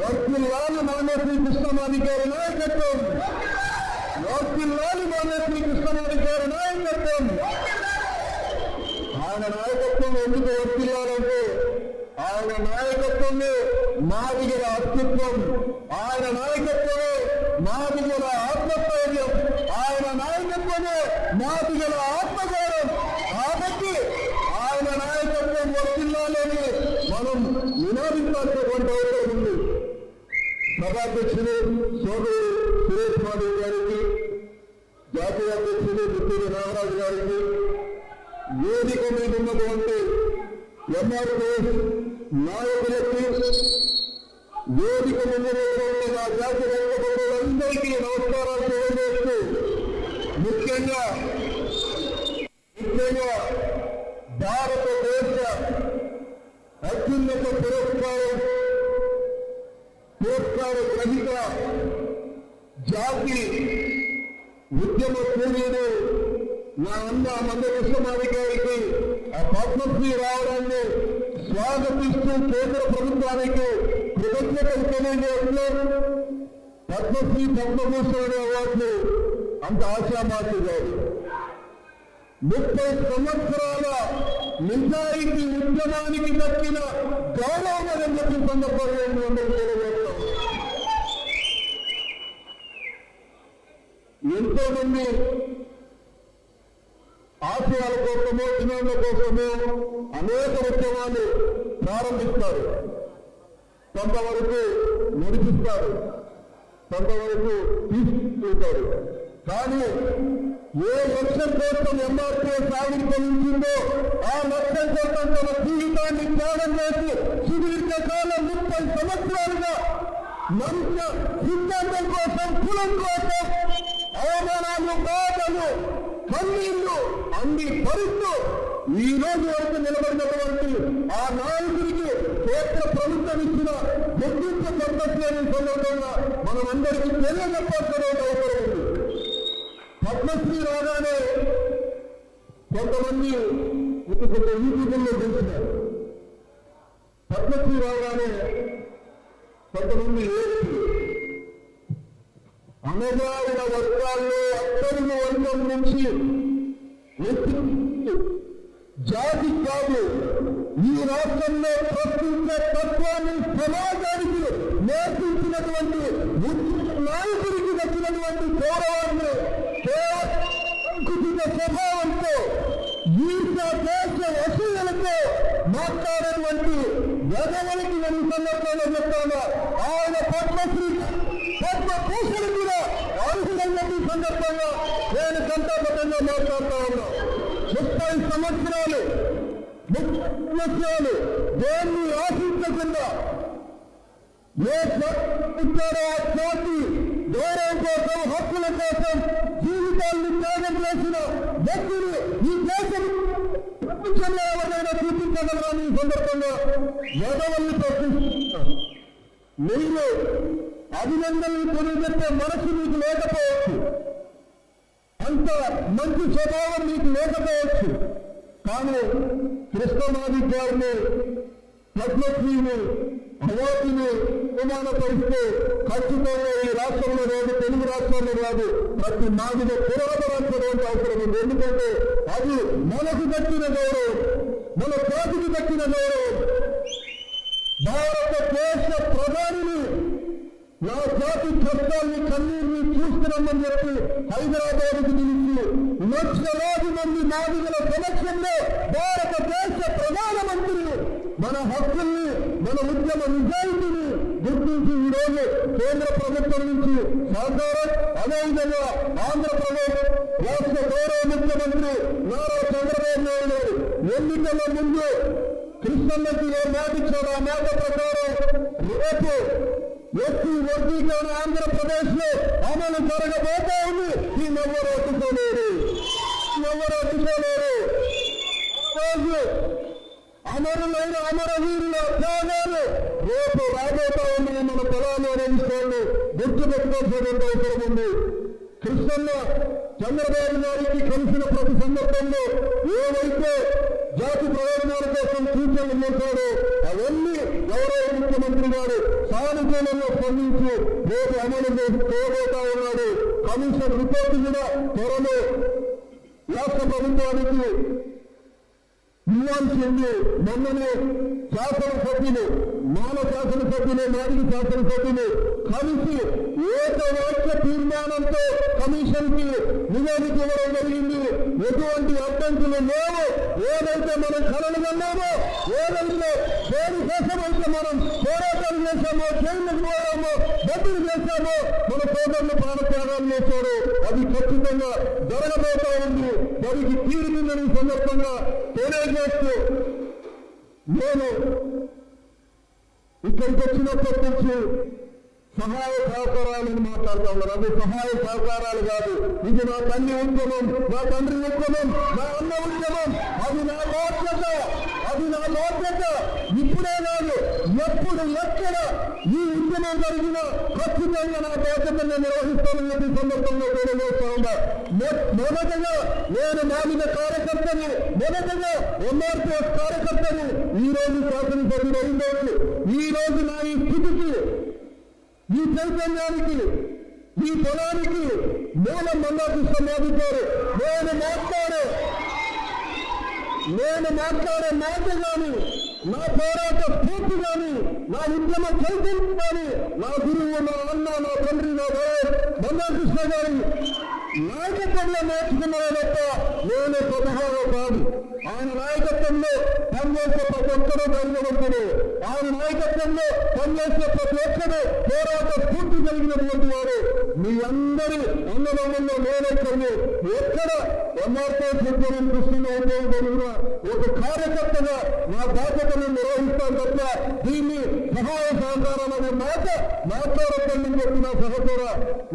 వర్తిల్లాలి మానేశ్వరి కృష్ణమాది గారి నాయకత్వం. వర్తిల్లాలి మానేశ్వరి కృష్ణమాది గారి నాయకత్వం. ఆయన నాయకత్వం ఎందుకు వర్తిల్లాలంటే ఆయన నాయకత్వమే మాదిగల అస్తిత్వం. ఆయన నాయకత్వమే మాదిగల ఆత్మస్థైర్యం. ఆయన నాయకత్వమే మాదిగల ఆత్మగౌరవం. కాబట్టి ఆయన నాయకత్వం వర్తిల్లాలని మనం నినాదించాల్సినటువంటి అవసరం ఉంది సభాధ్యక్షులు సోదరు సురేష్ మాధవ్ గారికి జాతీయ అధ్యక్షులు మిత్తూరి నాగరాజు గారికి వేదిక మీద ఉన్నటువంటి ఎంఆర్ఎస్ నాయకులకి వేదిక మీద ఉన్నటువంటి నా జాతి రంగబంధువులందరికీ నమస్కారాలు తెలియజేస్తూ ముఖ్యంగా ముఖ్యంగా పురస్కార జాతి ఉద్యమ సూర్యుడు నా అన్న మందకృష్ణమారి గారికి ఆ పద్మశ్రీ రావడాన్ని స్వాగతిస్తూ కేంద్ర ప్రభుత్వానికి కృతజ్ఞతలు తెలియజేస్తూ పద్మశ్రీ పద్మభూషణ్ అవార్డు అంత ఆశామాతి గారు ముప్పై సంవత్సరాల నిజాయితీ ఉద్యమానికి దక్కిన గౌరవం అని చెప్పి సందర్భంగా మీ అందరికీ తెలియజేస్తాం ఎంతో మంది ఆశయాల కోసమో దినాల కోసమో అనేక ఉద్యమాలు ప్రారంభిస్తారు. కొంతవరకు నడిపిస్తారు. కొంతవరకు తీసుకుంటారు కానీ ఏ లక్ష్యం కోసం ఎంఆర్పీఎస్ ఆవిర్భవించిందో ఆ లక్ష్యం కోసం తన జీవితాన్ని త్యాగం చేసి సుదీర్ఘకాలం ముప్పై సంవత్సరాలుగా మనుష్య సిద్ధాంతం కోసం కులం కోసం అవమానాలు బాధలు కన్నీళ్ళు అన్ని భరిస్తూ ఈ రోజు వరకు నిలబడినటువంటి ఆ నాయకుడికి కేంద్ర ప్రభుత్వం ఇచ్చిన గుర్తింపు పద్ధతులని సందర్భంగా మనం అందరికీ తెలియజెప్పాల్సిన అవసరం ఉంది పద్మశ్రీ రాగానే కొంతమంది ఒక కొంత యూట్యూబ్లో చూస్తున్నారు. పద్మశ్రీ రాగానే కొంతమంది ఏడుస్తున్నారు. అణగారిన వర్గాల్లో అత్తరుల వర్గం నుంచి జాతి కాదు. ఈ రాష్ట్రంలో ప్రశ్నించే తత్వాన్ని సమాజానికి నేర్పించినటువంటి నాయకుడికి నచ్చినటువంటి గౌరవాన్ని కేవలం స్వభావంతో ఈర్ష దేశ వసూలతో మాట్లాడేటువంటి వెదవలకి నేను ఈ సందర్భంలో చెప్తాను ఆయన పద్మశ్రీ పద్మభూషణ్ కూడా అర్హుడని ఈ సందర్భంగా నేను గంటాపతంగా మాట్లాడుతా ఉన్నా. ముప్పై సంవత్సరాలు సంవత్సరాలు దేన్ని ఆశించకుండా ఏ ఇచ్చారో ఆ జాతి గౌరవం కోసం హక్కుల కోసం జీవితాన్ని త్యాగం చేసిన వ్యక్తులు ఈ దేశం ప్రపంచంలో ఎవరైనా చూపించగలరా ఈ సందర్భంగా ఎదవల్ని ప్రశ్నిస్తున్నారు. మీరు అభినందనలు తెలియజెప్పే మనసు మీకు లేకపోవచ్చు. అంత మంచి స్వభావం మీకు లేకపోవచ్చు. కానీ కృష్ణమాది గారిని పద్మశ్రీని అవార్డుని అవమానపరిస్తే ఖచ్చితంగా ఈ రాష్ట్రంలో రాదు తెలుగు రాష్ట్రంలో రాదు. ప్రతి మాదిలో పురాతరాల్సినటువంటి అవసరం ఉంది. ఎందుకంటే అది మనకు దక్కిన గౌరవం మన జాతికి దక్కిన గౌరవం. భారతదేశ ప్రధానిని నా జాతి కష్టాన్ని కన్నీరుని చూస్తున్నామని చెప్పి హైదరాబాద్కి పిలిచి లక్షలాది మంది మాదిగల సమక్షంలో భారతదేశ ప్రధానమంత్రి మన హక్కుల్ని మన ఉద్యమ నిజాయితీని గుర్తించి ఈ రోజు కేంద్ర ప్రభుత్వం నుంచి సహకారం అదేవిధంగా ఆంధ్రప్రదేశ్ రాష్ట్ర గౌరవ ముఖ్యమంత్రి నారా చంద్రబాబు నాయుడు ఎన్నికల ముందు కృష్ణన్నకి ఏ మాట ఇచ్చాడో ఆ మాట ప్రకారం రేపు ఎస్సీ వర్గీకరణ ఆంధ్రప్రదేశ్లో అమలు జరగబోతా ఉంది. ఈ నవ్వరు అడ్డుకోలేరు నవ్వరు అడ్డుకోలేరు రోజు అమరులైన అమరవీరుల త్యాగాలు రేపు రాబోతా ఉంది మన పొలాలు అనే విషయాన్ని గుర్తుపెట్టుకోవాల్సినటువంటి అవసరం ఉంది. కృష్ణన్న చంద్రబాబు గారికి కలిసిన ప్రతి సందర్భంలో ఏవైతే జాతి ప్రయోజనాల కోసం సూచనలు చేశాడో అవన్నీ ముఖ్యమంత్రి గారు సానుకూలంగా స్పందించి రేపు అమలు చేయబోతా ఉన్నాడు. కమిషన్ రిపోర్టు కూడా త్వరలో రాష్ట్ర ప్రభుత్వానికి ఇవ్వాల్సింది మొన్ననే శాసనసభ్యులు మానవ శాసనసభ్యులు మాజీ శాసనసభ్యులు కలిసి ఏకవాక్య తీర్మానంతో కమిషన్కి నివేదిక ఇవ్వడం జరిగింది. ఎటువంటి అడ్డంకులు లేవు. ఏదైతే మనం కలలు కన్నామో ఏదైతే దేని కోసమైతే మనం పోరాటం చేశామో జైలుకు పోయామో డబ్బులు చేశామో మన సోదరులు ప్రాణత్యాగాలు చేశారు. అది ఖచ్చితంగా జరగబోతా ఉంది. దానికి తీరుతుందని సందర్భంగా తెలియజేస్తూ నేను ఇక్కడికి వచ్చినప్పటి నుంచి సహాయ సహకారాలను మాట్లాడుతూ ఉన్నారు. అది సహాయ సహకారాలు కాదు. ఇది నా తల్లి ఉద్యమం నా తండ్రి ఉద్యమం నా అన్న ఉద్యమం. అది నా బాధ్యత. అది నా బాధ్యత. ఇప్పుడే కాదు. ఎప్పుడు ఎక్కడ ఈ ఉద్యమం జరిగినా ఖచ్చితంగా నా బాధ్యతను నిర్వహిస్తానని చెప్పి ఈ సందర్భంగా తెలియజేస్తా ఉన్నా. మొదటగా నేను మామిద కార్యకర్తని మొదటగా ఎంఆర్పిఎస్ కార్యకర్తని ఈ రోజు శాసనసభ్యుడు అయిందోడు ఈ రోజు నా ఈ స్థితికి ఈ చైతన్యానికి ఈ పొలానికి మూలం మల్లాకృష్ణ మాదిగారు నేను మాట్లాడే నేను మాట్లాడే మాట కానీ నా పోరాట పూర్తి కానీ నా ఉద్యమ చైతన్యం గాని నా గురువు నా అన్న నా తండ్రి నా బంగారు కృష్ణ గారి నాయకత్వంలో నేర్చుకున్నాను తప్ప నేను స్వతహాగా కాదు. ఆయన నాయకత్వంలో పనిచేసే ప్రతి ఒక్కరూ ధైర్యవంతుడు ఆయన నాయకత్వంలో పనిచేసే ప్రతి ఒక్కరూ పోరాట స్ఫూర్తి కలిగినటువంటి వారు మీ అందరి అన్నదమ్ముల్లో నేనెక్కడిని ఎక్కడ ఎంఆర్పీ ఉద్యమం దృష్టిలో ఉండేది ఒక కార్యకర్తగా నా బాధ్యతను నిర్వహిస్తాను తప్ప దీన్ని సహాయ సహకారం అనే మాట మాట్లాడద్దని చెప్పిన నా సహచర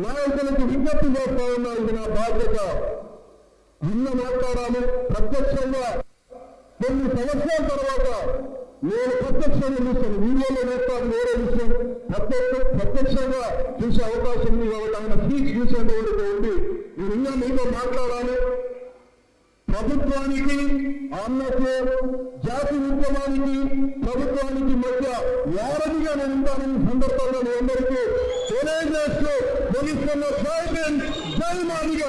నాయకులకు విజ్ఞప్తి చేస్తా ఉన్నాయి ఇది బాధ్యత అన్న మాట్లాడాలి ప్రత్యక్షంగా కొన్ని సంవత్సరాల తర్వాత నేను ప్రత్యక్షంగా చూస్తాను వీడియోలో వేస్తాను వేరే విషయం. ప్రత్యక్ష ప్రత్యక్షంగా చూసే అవకాశం ఉంది కాబట్టి ఆయన స్పీచ్ చూసేంత వరకు ఉండి నేను ఇంకా మీతో మాట్లాడాలి. ప్రభుత్వానికి అన్నకు జాతి ఉద్యమానికి ప్రభుత్వానికి మధ్య వారధిగా నేను ఉంటానని సందర్భంగా మీ అందరికీ తెలియజేస్తూ ముగిస్తున్న Bali maandika